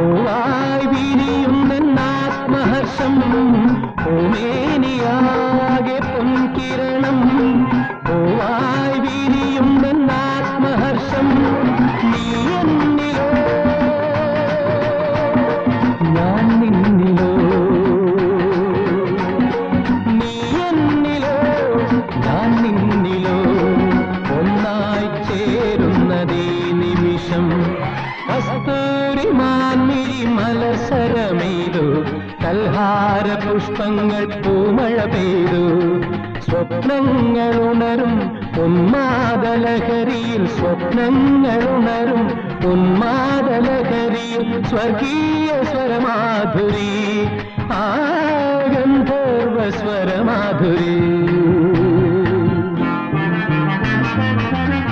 പൂവായി വിരിയുന്നാത്മഹർഷം പൂമേനിയാകെ പൊൻകിരണം. പൂവായി വിരിയുന്നാത്മഹർഷം നീ എന്നിലോ? ഞാൻ നിന്നിലോ? നീ എന്നിലോ? ഞാൻ നിന്നിലോ? ഒന്നായി ചേരുന്നതേ നിമിഷം കസ്തൂരി മാൻമിഴി മലസരമെയ്തു കൽഹാര പുഷ്പങ്ങൾ പൂമഴ പെയ്തു. സ്വപ്നങ്ങൾ ഉണരും ഉന്മാദലഹരിയിൽ സ്വപ്നങ്ങൾ ഉണരും ഉന്മാദലഹരിയിൽ സ്വർഗീയ സ്വരമാധുരി. ആ ഗന്ധർവ സ്വരമാധുരി.